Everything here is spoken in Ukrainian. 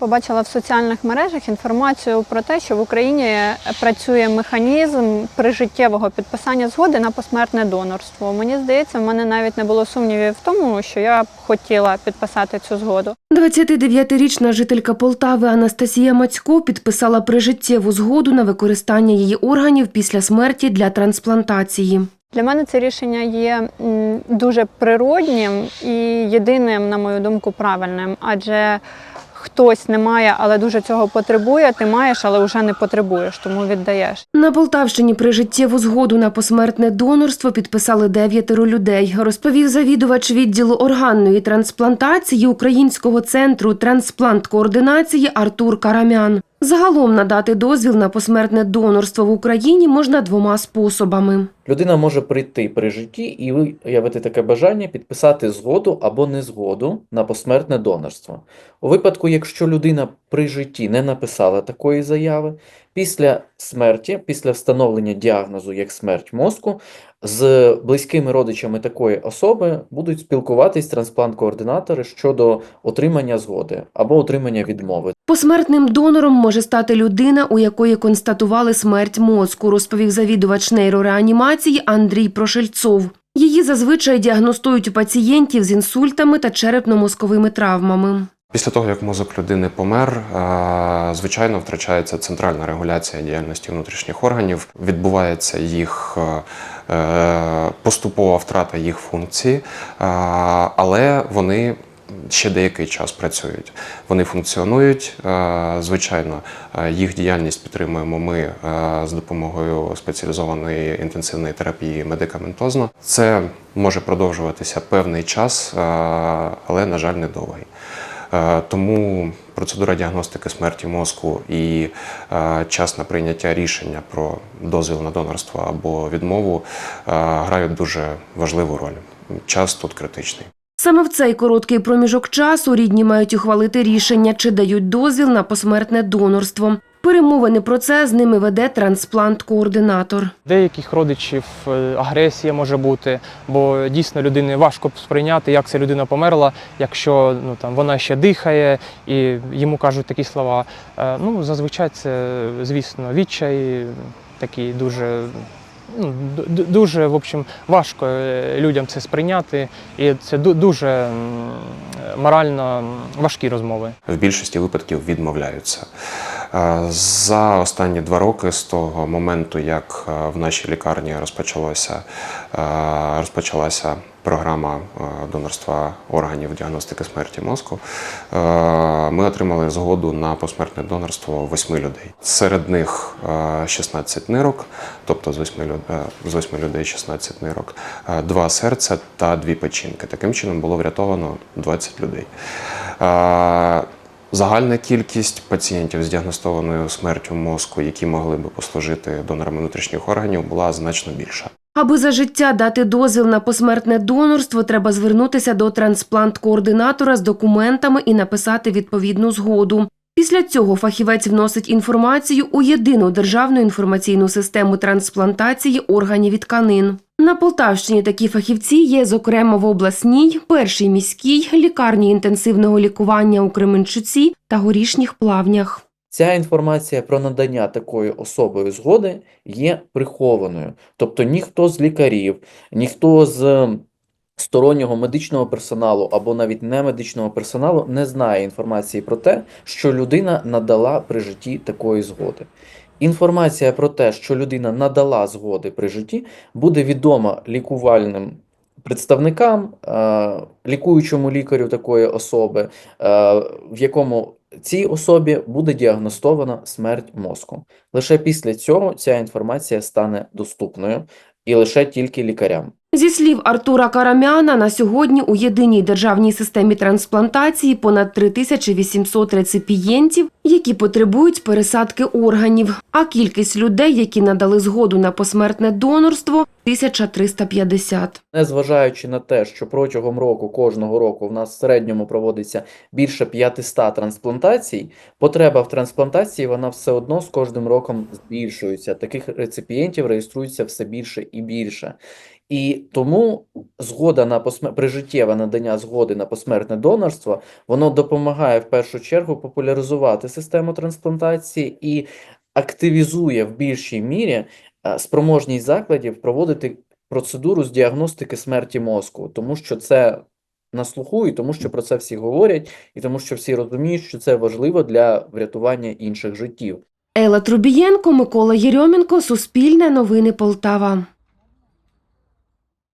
Побачила в соціальних мережах інформацію про те, що в Україні працює механізм прижиттєвого підписання згоди на посмертне донорство. Мені здається, в мене навіть не було сумнівів в тому, що я б хотіла підписати цю згоду. 29-річна жителька Полтави Анастасія Мацько підписала прижиттєву згоду на використання її органів після смерті для трансплантації. Для мене це рішення є дуже природнім і єдиним, на мою думку, правильним, адже хтось не має, але дуже цього потребує. Ти маєш, але вже не потребуєш, тому віддаєш. На Полтавщині прижиттєву згоду на посмертне донорство підписали дев'ятеро людей, розповів завідувач відділу органної трансплантації Українського центру трансплант-координації Артур Карамян. Загалом надати дозвіл на посмертне донорство в Україні можна двома способами. Людина може прийти при житті і виявити таке бажання підписати згоду або незгоду на посмертне донорство. У випадку, якщо людина при житті не написала такої заяви, після смерті, після встановлення діагнозу як смерть мозку, з близькими родичами такої особи будуть спілкуватись трансплант-координатори щодо отримання згоди або отримання відмови. Посмертним донором може стати людина, у якої констатували смерть мозку, розповів завідувач нейрореанімації Андрій Прошельцов. Її зазвичай діагностують у пацієнтів з інсультами та черепно-мозковими травмами. Після того, як мозок людини помер, звичайно, втрачається центральна регуляція діяльності внутрішніх органів, відбувається їх е, е, поступова втрата їх функції, е, але вони ще деякий час працюють. Вони функціонують. Звичайно, їх діяльність підтримуємо ми з допомогою спеціалізованої інтенсивної терапії медикаментозно. Це може продовжуватися певний час, але, на жаль, недовгий. Е, Тому процедура діагностики смерті мозку і е, час на прийняття рішення про дозвіл на донорство або відмову е, грають дуже важливу роль. Час тут критичний. Саме в цей короткий проміжок часу рідні мають ухвалити рішення, чи дають дозвіл на посмертне донорство. Перемовини про це з ними веде трансплант-координатор. Деяких родичів е, агресія може бути, бо дійсно людині важко сприйняти, як ця людина померла, якщо ну там вона ще дихає і йому кажуть такі слова. Е, Ну зазвичай це, звісно, відчай такий дуже. Ну, ду- ду- дуже в общем, важко е, людям це сприйняти, і це дуже морально важкі розмови. В більшості випадків відмовляються. За останні два роки, з того моменту, як е, в нашій лікарні розпочалося, е, розпочалася програма е, донорства органів діагностики смерті мозку, ми отримали згоду на посмертне донорство восьми людей. Серед них е, 16 нирок, тобто з восьми з восьми людей 16 нирок, два серця та дві печінки. Таким чином було врятовано 20 людей. Загальна кількість пацієнтів з діагностованою смертю мозку, які могли би послужити донорами внутрішніх органів, була значно більша. Аби за життя дати дозвіл на посмертне донорство, треба звернутися до трансплант-координатора з документами і написати відповідну згоду. Після цього фахівець вносить інформацію у єдину державну інформаційну систему трансплантації органів і тканин. На Полтавщині такі фахівці є, зокрема, в обласній, першій міській, лікарні інтенсивного лікування у Кременчуці та горішніх плавнях. Ця інформація про надання такої особою згоди є прихованою. Тобто ніхто з лікарів, ніхто з стороннього медичного персоналу або навіть немедичного персоналу не знає інформації про те, що людина надала при житті такої згоди. Інформація про те, що людина надала згоди при житті, буде відома лікувальним представникам, е, лікуючому лікарю такої особи, е, в якому цій особі буде діагностована смерть мозку. Лише після цього ця інформація стане доступною і лише тільки лікарям. Зі слів Артура Карамяна, на сьогодні у єдиній державній системі трансплантації понад 3800 реципієнтів, які потребують пересадки органів, а кількість людей, які надали згоду на посмертне донорство 1350. Незважаючи на те, що протягом року, кожного року в нас в середньому проводиться більше 500 трансплантацій, потреба в трансплантації вона все одно з кожним роком збільшується. Таких реципієнтів реєструється все більше і більше. І тому згода на посмер... прижиттєве надання згоди на посмертне донорство, воно допомагає в першу чергу популяризувати систему трансплантації і активізує в більшій мірі е, спроможність закладів проводити процедуру з діагностики смерті мозку, тому що це на слуху, і тому що про це всі говорять, і тому що всі розуміють, що це важливо для врятування інших життів. Ела Трубієнко, Микола Єрьомінко, Суспільне новини Полтава.